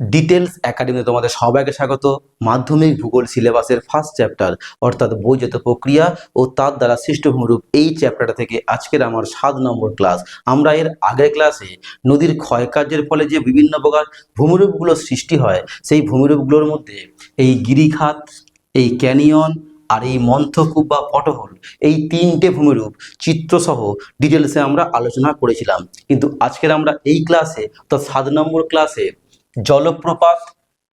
Details একাডেমিতে তোমাদের সবাইকে স্বাগত। মাধ্যমিক ভূগোল সিলেবাসের ফার্স্ট চ্যাপ্টার অর্থাৎ বৈজাত প্রক্রিয়া ও তার দ্বারা সৃষ্ট ভূমিরূপ এই চ্যাপ্টারটা থেকে আজকের আমার সাত নম্বর ক্লাস আমরা এর আগের ক্লাসে নদীর ক্ষয়কার্যের ফলে যে বিভিন্ন প্রকার ভূমিরূপগুলো সৃষ্টি হয়, সেই ভূমিরূপগুলোর মধ্যে এই গিরিখাত, এই ক্যানিয়ন আর এই মন্থকূপ বা পটহল এই তিনটে ভূমিরূপ চিত্রসহ ডিটেলসে আমরা আলোচনা করেছিলাম। কিন্তু আজকের আমরা এই ক্লাসে অর্থাৎ সাত নম্বর ক্লাসে জলপ্রপাত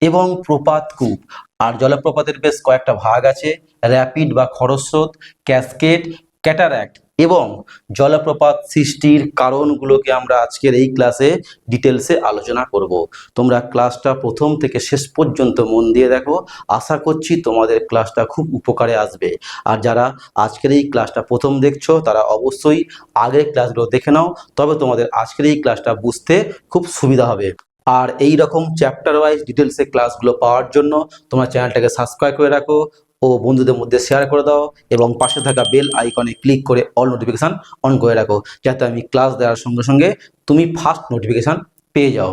এবং প্রপাত প্রপাতকূপ আর জলপ্রপাতের বেশ কয়েকটা ভাগ আছে র্যাপিড বা খরস্রোত ক্যাসকেট ক্যাটারাক্ট এবং জলপ্রপাত সৃষ্টির কারণগুলোকে আমরা আজকের এই ক্লাসে ডিটেলসে আলোচনা করব। তোমরা ক্লাসটা প্রথম থেকে শেষ পর্যন্ত মন দিয়ে দেখো। আশা করছি তোমাদের ক্লাসটা খুব উপকারে আসবে। আর যারা আজকের এই ক্লাসটা প্রথম দেখছ, তারা অবশ্যই আগের ক্লাসগুলো দেখে নাও। তবে তোমাদের আজকের এই ক্লাসটা বুঝতে খুব সুবিধা হবে। আর এই রকম চ্যাপ্টার ওয়াইজ ডিটেলসে ক্লাসগুলো পাওয়ার জন্য তোমরা চ্যানেলটাকে সাবস্ক্রাইব করে রাখো ও বন্ধুদের মধ্যে শেয়ার করে দাও এবং পাশে থাকা বেল আইকনে ক্লিক করে অল নোটিফিকেশান অন করে রাখো যাতে আমি ক্লাস দেওয়ার সঙ্গে সঙ্গে তুমি ফার্স্ট নোটিফিকেশান পেয়ে যাও।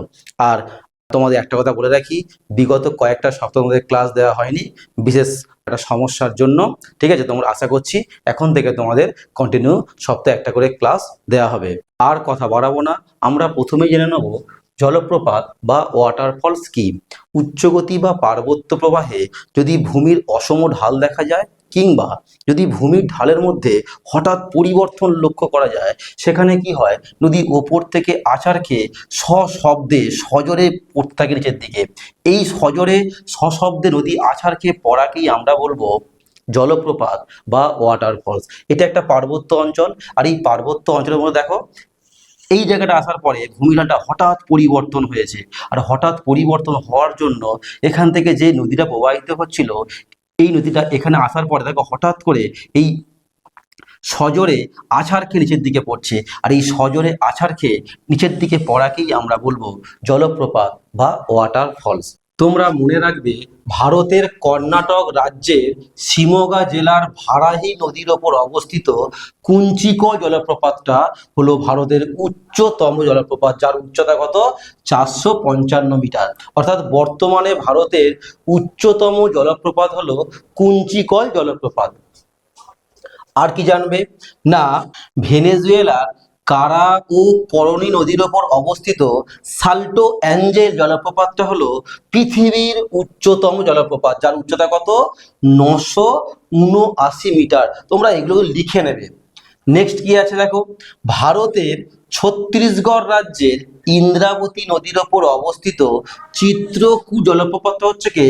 আর তোমাদের একটা কথা বলে রাখি, বিগত কয়েকটা সপ্তাহ মধ্যে ক্লাস দেওয়া হয়নি, বিশেষ একটা সমস্যার জন্য, ঠিক আছে? তোমরা আশা করছি এখন থেকে তোমাদের কন্টিনিউ সপ্তাহে একটা করে ক্লাস দেওয়া হবে। আর কথা বাড়াবো না, আমরা প্রথমেই জেনে নেব জলপ্রপাত বা ওয়াটারফল স্কিম উচ্চগতি বা পার্বত্য প্রবাহে যদি ভূমির অসম ঢাল দেখা যায় কিংবা যদি ভূমির ঢালের মধ্যে হঠাৎ পরিবর্তন লক্ষ্য করা যায়, সেখানে কি হয়? নদী ওপর থেকে আছাড় খেয়ে সশব্দে সজোরে পড়তে থাকে নিচের দিকে। এই সজোরে সশব্দে নদী আছাড় খেয়ে পড়াকেই আমরা বলব জলপ্রপাত বা ওয়াটারফলস এটা একটা পার্বত্য অঞ্চল। আর এই পার্বত্য অঞ্চলের মধ্যে দেখো এই জায়গাটা আসার পরে ভূমিকাটা হঠাৎ পরিবর্তন হয়েছে। আর হঠাৎ পরিবর্তন হওয়ার জন্য এখান থেকে যে নদীটা প্রবাহিত হচ্ছিল, এই নদীটা এখানে আসার পরে দেখো হঠাৎ করে এই সজোরে আছাড় খেয়ে নিচের দিকে পড়ছে। আর এই সজোরে আছাড় খেয়ে নিচের দিকে পড়াকেই আমরা বলব জলপ্রপাত বা ওয়াটার ফলস তোমরা মনে রাখবে, ভারতের কর্ণাটক রাজ্যের শিমোগা জেলার ভারাহি নদীর ওপর অবস্থিত কুঞ্চিক জলপ্রপাতটা হলো ভারতের উচ্চতম জলপ্রপাত, যার উচ্চতা কত? চারশো পঞ্চান্ন মিটার। অর্থাৎ বর্তমানে ভারতের উচ্চতম জলপ্রপাত হলো কুঞ্চিকল জলপ্রপাত। আর কি জানবে? না ভেনেজুয়েলার কারা ও করণী নদীর ওপর অবস্থিত সাল্টো অ্যাঞ্জেল জলপ্রপাতটা হলো পৃথিবীর উচ্চতম জলপ্রপাত, যার উচ্চতা কত? নশো উনআশি মিটার। তোমরা এগুলো লিখে নেবে। নেক্সট কি আছে দেখো? ভারতের ছত্তিশগড় রাজ্যের ইন্দ্রাবতী নদীর ওপর অবস্থিত চিত্রকু জলপ্রপাত হচ্ছে কি?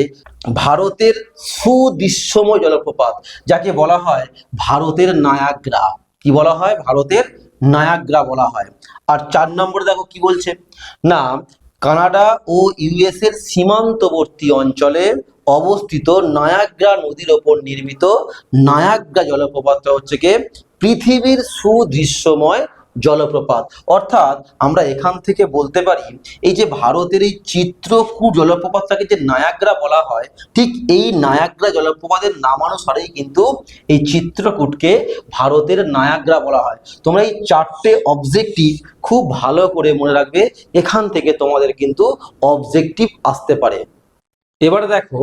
ভারতের সুদৃশ্যময় জলপ্রপাত, যাকে বলা হয় ভারতের নায়াগ্রা। কি বলা হয়? ভারতের নায়াগ্রা বলা হয়। আর চার নম্বর দেখো কি বলছে? না, কানাডা ও ইউএস এর সীমান্তবর্তী অঞ্চলে অবস্থিত নায়াগ্রা নদীর ওপর নির্মিত নায়াগ্রা জলপ্রপাতটা হচ্ছে কি? পৃথিবীর সুদৃশ্যময় জলপ্রপাত। অর্থাৎ আমরা এখান থেকে বলতে পারি, এই যে ভারতের এই চিত্রকূট জলপ্রপাতটাকে যে নায়াগ্রা বলা হয়, ঠিক এই নায়াগ্রা জলপ্রপাতের নামানুসারেই কিন্তু এই চিত্রকূটকে ভারতের নায়াগ্রা বলা হয়। তোমরা এই চারটে অবজেক্টিভ খুব ভালো করে মনে রাখবে, এখান থেকে তোমাদের কিন্তু অবজেক্টিভ আসতে পারে। এবার দেখো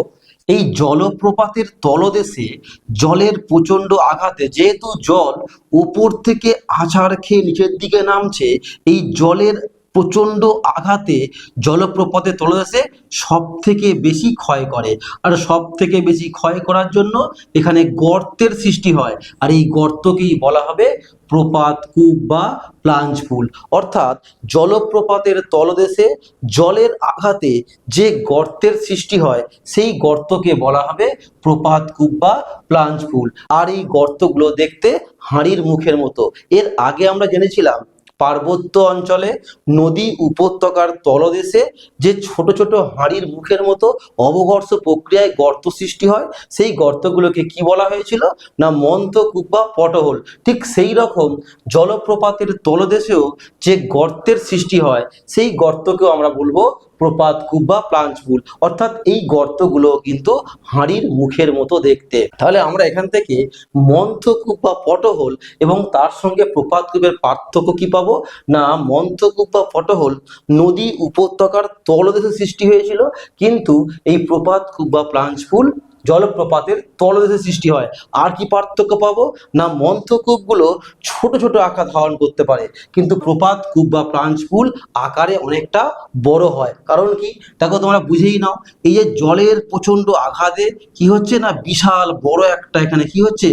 এই জলপ্রপাতের তলদেশে জলের প্রচণ্ড আঘাতে যেহেতু জল উপর থেকে আছাড় খেয়ে নিচের দিকে নামছে, এই জলের প্রচণ্ড আঘাতে জলপ্রপাতের তলদেশে সব থেকে বেশি ক্ষয় করে। আর সব থেকে বেশি ক্ষয় করার জন্য এখানে গর্তের সৃষ্টি হয়। আর এই গর্তকেই বলা হবে প্রপাত কূপ বা প্লাঞ্জ পুল। অর্থাৎ জলপ্রপাতের তলদেশে জলের আঘাতে যে গর্তের সৃষ্টি হয়, সেই গর্তকে বলা হবে প্রপাত কূপ বা প্লাঞ্জ পুল। আর এই গর্তগুলো দেখতে হাঁড়ির মুখের মতো। এর আগে আমরা জেনেছিলাম পার্বত্য অঞ্চলে নদী উপত্যকার তলদেশে যে ছোট ছোট হাঁড়ির মুখের মতো অবঘর্ষ প্রক্রিয়ায় গর্ত সৃষ্টি হয়, সেই গর্তগুলোকে কি বলা হয়েছিল? না মন্তকূপ বা পটহল ঠিক সেই রকম জলপ্রপাতের তলদেশেও যে গর্তের সৃষ্টি হয়, সেই গর্তকেও আমরা বলব প্রপাত কূপ বা প্লাঞ্চ পুল অর্থাৎ এই গর্তগুলো কিন্তু হাঁড়ির মুখের মতো দেখতে। তাহলে আমরা এখান থেকে মন্থকূপ বা পটহোল এবং তার সঙ্গে প্রপাত কূপের পার্থক্য কি পাবো? না মন্থকূপ বা পটহোল নদী উপত্যকার তলদেশে সৃষ্টি হয়েছিল, কিন্তু এই প্রপাত কূপ বা প্লাঞ্চ পুল জলপ্রপাতের তলদেশে সৃষ্টি হয়। আর কি পার্থক্য পাবো? না, মন্থকূপগুলো ছোট ছোট আকার ধারণ করতে পারে। কিন্তু প্রপাত কূপ বা প্লাঞ্চ পুল আকারে অনেকটা বড় হয়। কারণ কি? দেখো, তোমরা বুঝেই নাও, এই যে জলের প্রচণ্ড আঘাতে কি হচ্ছে না, বিশাল বড় একটা এখানে কি হচ্ছে?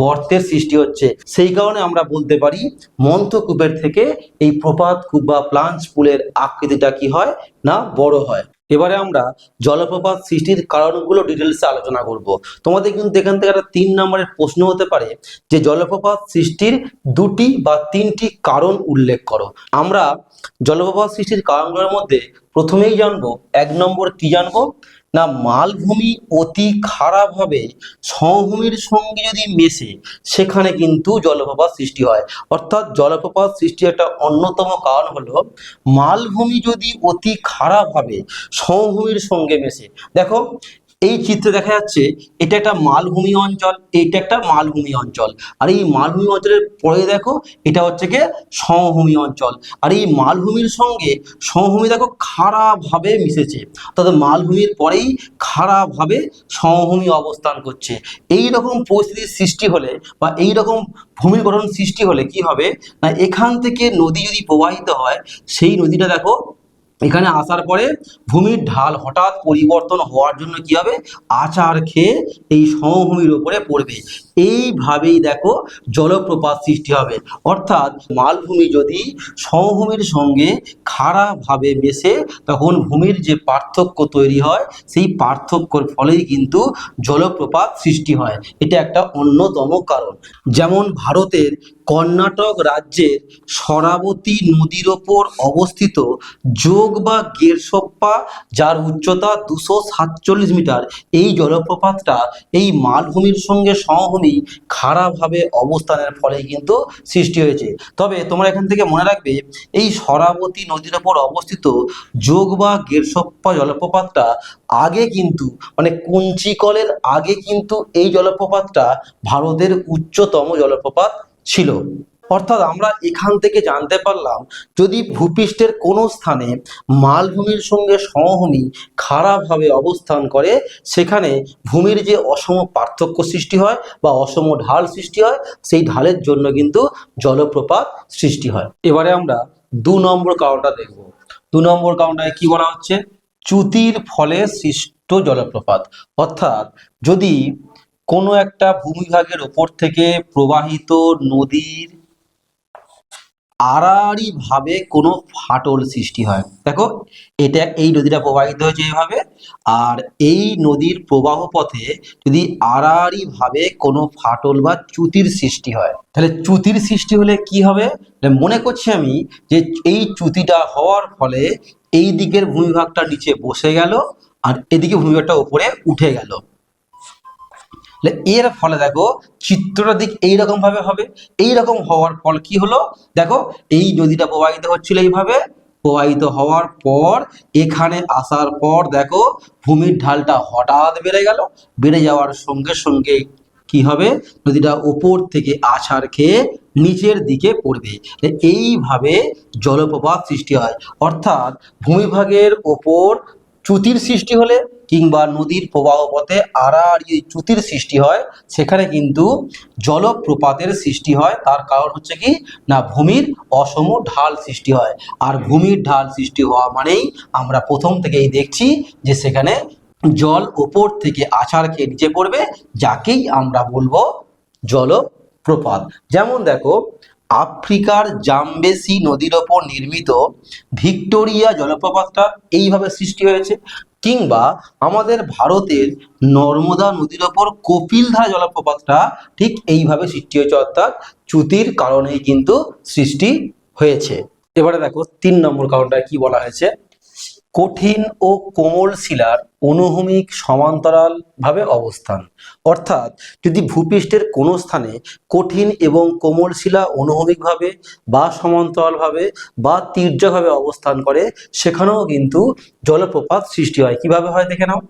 গর্তের সৃষ্টি হচ্ছে। সেই কারণে আমরা বলতে পারি, মন্থকূপের থেকে এই প্রপাত কূপ বা প্লাঞ্চ পুলের আকৃতিটা কি হয় না, বড় হয়। এবারে আমরা জলপ্রপাত সৃষ্টির কারণগুলো ডিটেলসে আলোচনা করব। তোমাদের কিন্তু এখান থেকে একটা তিন নম্বরের প্রশ্ন হতে পারে যে জলপ্রপাত সৃষ্টির দুটি বা তিনটি কারণ উল্লেখ করো। আমরা জলপ্রপাত সৃষ্টির কারণগুলোর মধ্যে প্রথমেই জানব, এক নম্বর কি জানব? না মালভূমি অতি খারাপভাবে সমভূমির সঙ্গে যদি মেশে, সেখানে কিন্তু জলপ্রপাত সৃষ্টি হয়। অর্থাৎ জলপ্রপাত সৃষ্টির একটা অন্যতম কারণ হলো, মালভূমি যদি অতি খারাপভাবে সমভূমির সঙ্গে মেশে। দেখো এই চিত্রে দেখা যাচ্ছে, এটা একটা মালভূমি অঞ্চল এটা একটা মালভূমি অঞ্চল। আর এই মালভূমি অঞ্চলের পরে দেখো, এটা হচ্ছে কি সমভূমি অঞ্চল। আর এই মালভূমির সঙ্গে সমভূমি দেখো খারাপভাবে মিশেছে। অর্থাৎ মালভূমির পরেই খারাপভাবে সমভূমি অবস্থান করছে। এই রকম পরিস্থিতির সৃষ্টি হলে বা এই রকম ভূমি গঠন সৃষ্টি হলে কি হবে? না, এখান থেকে নদী যদি প্রবাহিত হয়, সেই নদীটা দেখো এখানে আসার পরে ভূমির ঢাল হঠাৎ পরিবর্তন হওয়ার জন্য কি হবে? আচার খেয়ে এই সমভূমির উপরে পড়বে। এইভাবেই দেখো জলপ্রপাত সৃষ্টি হবে। অর্থাৎ মালভূমি যদি সমভূমির সঙ্গে খারাপভাবে মেশে, তখন ভূমির যে পার্থক্য তৈরি হয়, সেই পার্থক্যর ফলেই কিন্তু জলপ্রপাত সৃষ্টি হয়। এটা একটা অন্যতম কারণ। যেমন ভারতের কর্ণাটক রাজ্যের সরাবতী নদীর ওপর অবস্থিত যোগ বা গেরসপ্পা, যার উচ্চতা দুশো সাতচল্লিশ মিটার, এই জলপ্রপাতটা এই মালভূমির সঙ্গে সমভূমি খারাপভাবে অবস্থানের ফলে কিন্তু সৃষ্টি হয়েছে। তবে তোমরা এখান থেকে মনে রাখবে, এই সরাবতী নদীর ওপর অবস্থিত যোগ বা গেরসপ্পা জলপ্রপাতটা আগে কিন্তু মানে কুঞ্চিকলের আগে কিন্তু এই জলপ্রপাতটা ভারতের উচ্চতম জলপ্রপাত ছিল। অর্থাৎ আমরা এখান থেকে জানতে পারলাম, যদি ভূপৃষ্ঠের কোনো স্থানে মালভূমির সঙ্গে সমভূমি খারাপভাবে অবস্থান করে, সেখানে ভূমির যে অসম পার্থক্য সৃষ্টি হয় বা অসম ঢাল সৃষ্টি হয়, সেই ঢালের জন্য কিন্তু জলপ্রপাত সৃষ্টি হয়। এবারে আমরা দু নম্বর কারণটা দেখব। দু নম্বর কারণটায় কি বলা হচ্ছে? চ্যুতির ফলে সৃষ্ট জলপ্রপাত। অর্থাৎ যদি কোনো একটা ভূমিভাগের ওপর থেকে প্রবাহিত নদীর আড়াআড়ি ভাবে কোনো ফাটল সৃষ্টি হয়। দেখো, এটা এই নদীটা প্রবাহিত হয়েছে এইভাবে আর এই নদীর প্রবাহ পথে যদি আড়াআড়ি ভাবে কোনো ফাটল বা চ্যুতির সৃষ্টি হয়, তাহলে চ্যুতির সৃষ্টি হলে কি হবে? মনে করছি আমি যে এই চ্যুতিটা হওয়ার ফলে এই দিকের ভূমিভাগটা নিচে বসে গেল, আর এদিকে ভূমিভাগটা উপরে উঠে গেল। এর ফলে দেখো চিত্রটা দিক এইরকম ভাবে হবে। এইরকম হওয়ার ফল কি হলো? দেখো এই নদীটা প্রবাহিত হচ্ছিল এইভাবে। প্রবাহিত হওয়ার পর এখানে আসার পর দেখো ভূমির ঢালটা হঠাৎ বেড়ে গেল। বেড়ে যাওয়ার সঙ্গে সঙ্গে কি হবে? নদীটা ওপর থেকে আছাড় খেয়ে নিচের দিকে পড়বে। এইভাবে জলপ্রপাত সৃষ্টি হয়। অর্থাৎ ভূমিভাগের ওপর চ্যুতির সৃষ্টি হলে কিংবা নদীর প্রবাহ পথে এই চ্যুতির সৃষ্টি হয়, সেখানে কিন্তু জলপ্রপাতের সৃষ্টি হয়। তার কারণ হচ্ছে কি? না, ভূমির অসম ঢাল সৃষ্টি হয়। আর ভূমির ঢাল সৃষ্টি হওয়া মানেই আমরা প্রথম থেকেই দেখছি যে সেখানে জল ওপর থেকে আছাড় খেয়ে নিচে পড়বে, যাকেই আমরা বলব জলপ্রপাত। যেমন দেখো আফ্রিকার জামবেসি নদীর ওপর নির্মিত ভিক্টোরিয়া জলপ্রপাতটা এইভাবে সৃষ্টি হয়েছে। কিংবা আমাদের ভারতের নর্মদা নদীর ওপর কপিলধারা জলপ্রপাতটা ঠিক এইভাবে সৃষ্টি হয়েছে, অর্থাৎ চ্যুতির কারণেই কিন্তু সৃষ্টি হয়েছে। এবারে দেখো, তিন নম্বর কারণটা কি বলা হয়েছে? কঠিন ও কোমল শিলার অনুভূমিক সমান্তরাল ভাবে অবস্থান। অর্থাৎ যদি ভূপৃষ্ঠের কোনো স্থানে কঠিন এবং কোমল শিলা অনুভূমিকভাবে বা সমান্তরালভাবে বা তীর্যকভাবে অবস্থান করে, সেখানেও কিন্তু জলপ্রপাত সৃষ্টি হয়। কীভাবে হয় দেখে নাও।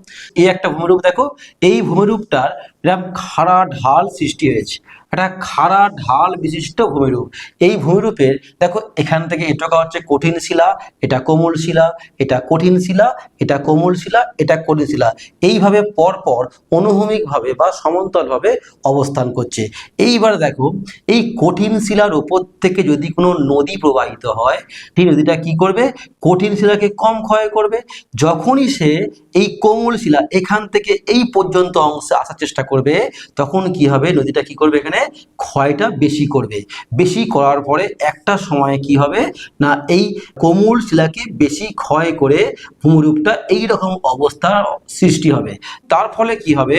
এই একটা ভূমিরূপ দেখো। এই ভূমিরূপটার এরকম খাড়া ঢাল সৃষ্টি হয়েছে। একটা খাড়া ঢাল বিশিষ্ট ভূমিরূপ। এই ভূমিরূপের, দেখো, এখান থেকে এটা হচ্ছে কঠিন শিলা, এটা কোমল শিলা এটা কঠিন শিলা, এটা কোমল শিলা এটা শিলা এইভাবে পরপর অনুভূমিকভাবে বা সমান্তরালভাবে অবস্থান করছে। এইবার দেখো, এই কঠিন শিলার থেকে যদি কোনো নদী প্রবাহিত হয়, সেই নদীটা কি করবে? কঠিন শিলাকে কম ক্ষয় করবে। যখনই সে এই কোমল শিলা এখান থেকে এই পর্যন্ত অংশে আসার চেষ্টা করবে, তখন কি হবে? নদীটা কি করবে এখানে? ক্ষয়টা বেশি করবে। বেশি করার পরে একটা সময় কি হবে? না, এই কোমল শিলাকে বেশি ক্ষয় করে ভূমিরূপটা এই রকম অবস্থার সৃষ্টি হবে। তার ফলে কি হবে?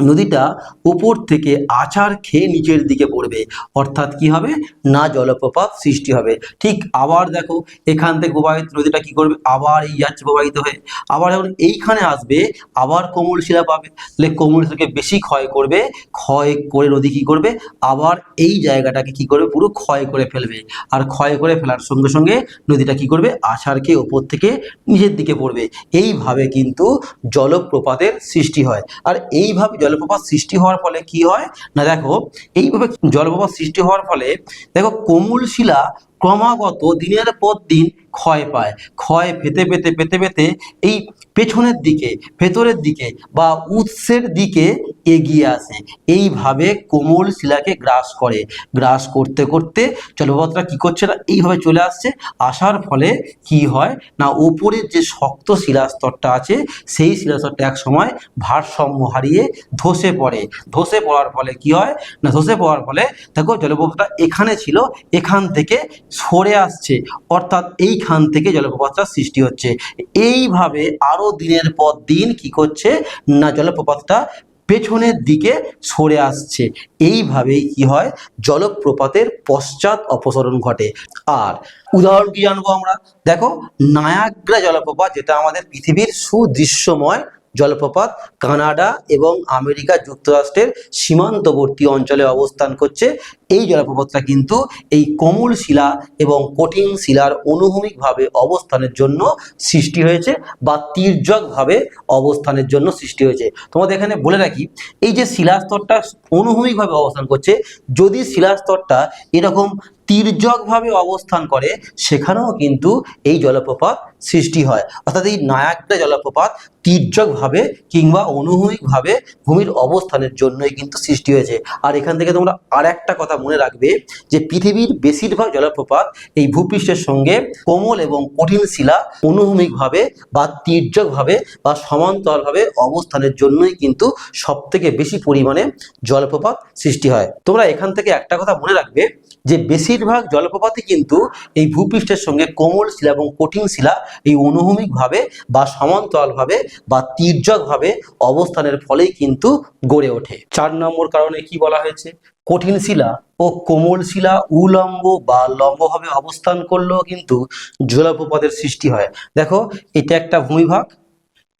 নদীটা উপর থেকে আছাড় খেয়ে নিচের দিকে পড়বে। অর্থাৎ কি হবে? না জলপ্রপাত সৃষ্টি হবে। ঠিক আবার দেখো, এখান থেকে প্রবাহিত নদীটা কি করবে? আবার এই যাচ্ছে প্রবাহিত হয়ে। আবার যখন এইখানে আসবে, আবার কোমল শিলা পাবে। তাহলে কোমল শিলাকে বেশি ক্ষয় করবে। ক্ষয় করে নদী কি করবে? আবার এই জায়গাটাকে কি করবে? পুরো ক্ষয় করে ফেলবে। আর ক্ষয় করে ফেলার সঙ্গে সঙ্গে নদীটা কি করবে? আষাঢ় খেয়ে ওপর থেকে নিচের দিকে পড়বে। এইভাবে কিন্তু জলপ্রপাতের সৃষ্টি হয়। আর এইভাবে জলপ্রপাত সৃষ্টি হওয়ার ফলে কি হয়? না, দেখো, এইভাবে জলপ্রপাত সৃষ্টি হওয়ার ফলে, দেখো, কোমল শিলা ক্রমাগত দিনের পর দিন ক্ষয় পায়। ক্ষয় পেতে পেতে পেতে পেতে এই পেছনের দিকে, ভেতরের দিকে বা উৎসের দিকে এগিয়ে আসে। এইভাবে কোমল শিলাকে গ্রাস করে। গ্রাস করতে করতে জলপ্রপাতটা কি করছে না, এইভাবে চলে আসছে। আসার ফলে কি হয় না, ওপরের যে শক্ত শিলাস্তরটা আছে, সেই শিলাস্তরটা এক সময় ভারসাম্য হারিয়ে ধসে পড়ে। ধসে পড়ার ফলে কি হয় না, ধসে পড়ার ফলে দেখো জলপ্রপাতটা এখানে ছিল, এখান থেকে সরে আসছে। অর্থাৎ এইখান থেকে জলপ্রপাতটা সৃষ্টি হচ্ছে। এইভাবে আরও দিনের পর দিন কি করছে? না, জলপ্রপাতটা পেছনের দিকে সরে আসছে। এইভাবেই কি হয়? জলপ্রপাতের পশ্চাৎ অপসরণ ঘটে। আর উদাহরণ কি জানব আমরা? দেখো, নায়াগ্রা জলপ্রপাত, যেটা আমাদের পৃথিবীর সুদৃশ্যময় জলপ্রপাত কানাডা এবং আমেরিকা যুক্তরাষ্ট্রের সীমান্তবর্তী অঞ্চলে অবস্থান করছে। এই জলপ্রপাতটা কিন্তু এই কোমল শিলা এবং কঠিন শিলার অনুভূমিকভাবে অবস্থানের জন্য সৃষ্টি হয়েছে বা তির্যকভাবে অবস্থানের জন্য সৃষ্টি হয়েছে। তোমাদের এখানে বলে রাখি, এই যে শিলাস্তরটা অনুভূমিকভাবে অবস্থান করছে, যদি শিলাস্তরটা এরকম তির্যকভাবে অবস্থান করে, সেখানেও কিন্তু এই জলপ্রপাত সৃষ্টি হয়। অর্থাৎ এই নায়াগ্রা জলপ্রপাত তির্যকভাবে কিংবা অনুভূমিকভাবে ভূমির অবস্থানের জন্যই কিন্তু সৃষ্টি হয়েছে। আর এখান থেকে তোমরা আর একটা কথা মনে রাখবে যে, পৃথিবীর বেশিরভাগ জলপ্রপাত এই ভূপৃষ্ঠের সঙ্গে কোমল এবং কঠিন শিলা অনুভূমিকভাবে বা তির্যকভাবে বা সমান্তরালভাবে অবস্থানের জন্যই কিন্তু সব থেকে বেশি পরিমাণে জলপ্রপাত সৃষ্টি হয়। তোমরা এখান থেকে একটা কথা মনে রাখবে যে বেশিরভাগ জলপ্রপাতই কিন্তু এই ভূপৃষ্ঠের সঙ্গে কোমল শিলা এবং কঠিন শিলা এই অনুভূমিকভাবে বা সমান্তরালভাবে বা তির্যকভাবে অবস্থানের ফলেই কিন্তু গড়ে ওঠে। চার নম্বর কারণে কি বলা হয়েছে? কঠিন শিলা ও কোমল শিলা উলম্ব বা লম্বভাবে অবস্থান করলেও কিন্তু জলপ্রপাতের সৃষ্টি হয়। দেখো, এটা একটা ভূমিভাগ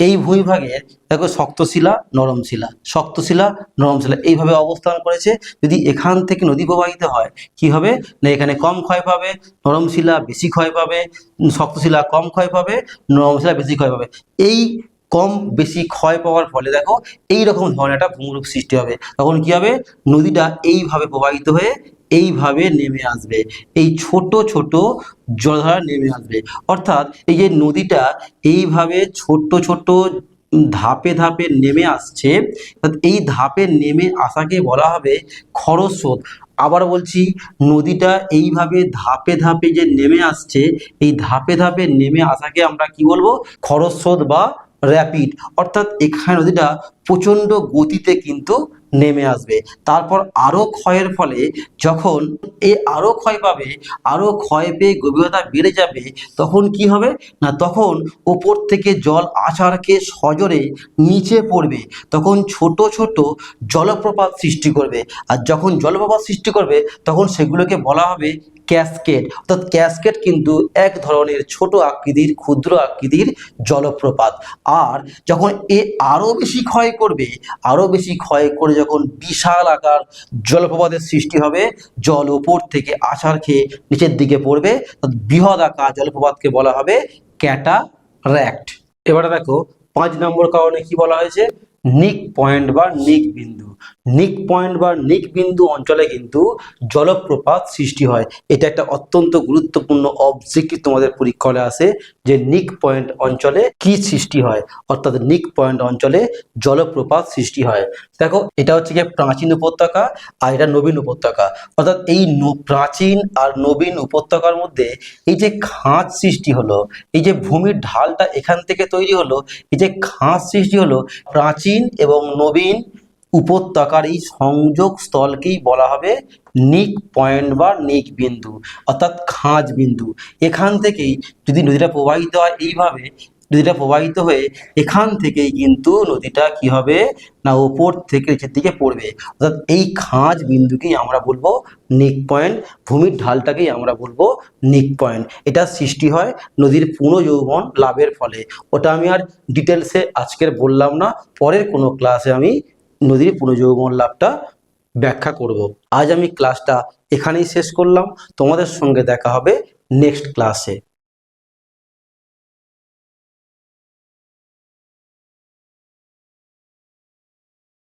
এই ভূমিভাগের দেখো শক্তশিলা নরম শিলা শক্তশিলা নরম শিলা এইভাবে অবস্থান করেছে। যদি এখান থেকে নদী প্রবাহিত হয়, কি হবে? না, এখানে কম ক্ষয় পাবে নরম শিলা বেশি ক্ষয় পাবে শক্তশিলা কম ক্ষয় পাবে নরম শিলা বেশি ক্ষয় পাবে। এই কম বেশি ক্ষয় পাওয়ার ফলে দেখো এই রকম ধরনের একটা ভূমিরূপ সৃষ্টি হবে। তখন কি হবে? নদীটা এইভাবে প্রবাহিত হয়ে এইভাবে নেমে আসবে। এই ছোট ছোট জলধারা নেমে আসবে। অর্থাৎ এই যে নদীটা এইভাবে ছোট্ট ছোট্ট ধাপে ধাপে নেমে আসছে। এই ধাপে নেমে আসাকে বলা হবে খরস্রোত। আবার বলছি, নদীটা এইভাবে ধাপে ধাপে যে নেমে আসছে, এই ধাপে ধাপে নেমে আসাকে আমরা কি বলব? খরস্রোত বা র্যাপিড অর্থাৎ এখানে নদীটা প্রচণ্ড গতিতে কিন্তু নেমে আসবে। তারপর আরও ক্ষয়ের ফলে যখন এ আরও ক্ষয় পাবে, আরও ক্ষয় পেয়ে গভীরতা বেড়ে যাবে, তখন কি হবে? না, তখন ওপর থেকে জল আছাড়কে সজরে নিচে পড়বে। তখন ছোট ছোট জলপ্রপাত সৃষ্টি করবে। আর যখন জলপ্রপাত সৃষ্টি করবে, তখন সেগুলোকে বলা হবে ক্যাসকেড। অর্থাৎ ক্যাসকেট কিন্তু এক ধরনের ছোট আকৃতির, ক্ষুদ্র আকৃতির জলপ্রপাত। আর যখন এ আরও বেশি ক্ষয় করবে, আরও বেশি ক্ষয় করে যখন বিশাল আকার জলপ্রপাতের সৃষ্টি হবে, জল ওপর থেকে আছাড় খেয়ে নিচের দিকে পড়বে বৃহৎ আকার জলপ্রপাতকে বলা হবে ক্যাটার্যাক্ট এবারে দেখো, পাঁচ নম্বর কারণে কি বলা হয়েছে? নিক পয়েন্ট বা নিক বিন্দু। নিক পয়েন্ট বা নিক বিন্দু অঞ্চলে কিন্তু জলপ্রপাত সৃষ্টি হয়। এটা একটা অত্যন্ত গুরুত্বপূর্ণ অবজেক্টিভ তোমাদের পরীক্ষায় আসে যে নিক পয়েন্ট অঞ্চলে কি সৃষ্টি হয়। অর্থাৎ নিক পয়েন্ট অঞ্চলে জলপ্রপাত সৃষ্টি হয়। দেখো, এটা হচ্ছে গিয়ে প্রাচীন উপত্যকা আর এটা নবীন উপত্যকা। অর্থাৎ এই প্রাচীন আর নবীন উপত্যকার মধ্যে এই যে খাঁজ সৃষ্টি হলো, এই যে ভূমির ঢালটা এখান থেকে তৈরি হলো, এই যে খাঁজ সৃষ্টি হলো প্রাচীন এবং নবীন উপত্যকার এই সংযোগ স্থলকেই বলা হবে নিক পয়েন্ট বা নিক বিন্দু, অর্থাৎ খাঁজ বিন্দু। এখান থেকেই যদি নদীটা প্রবাহিত হয় এইভাবে, নদীটা প্রবাহিত হয়ে এখান থেকেই কিন্তু নদীটা কি হবে? না, ওপর থেকে নিচের দিকে পড়বে। অর্থাৎ এই খাঁজ বিন্দুকেই আমরা বলব নিক পয়েন্ট, ভূমির ঢালটাকেই আমরা বলব নিক পয়েন্ট। এটা সৃষ্টি হয় নদীর পুনঃযৌবন লাভের ফলে। ওটা আমি আর ডিটেলসে আজকের বললাম না, পরের কোনো ক্লাসে আমি নদীর পুনর্জীবন লাভটা ব্যাখ্যা করব। আজ আমি ক্লাসটা এখানেই শেষ করলাম। তোমাদের সঙ্গে দেখা হবে নেক্সট ক্লাসে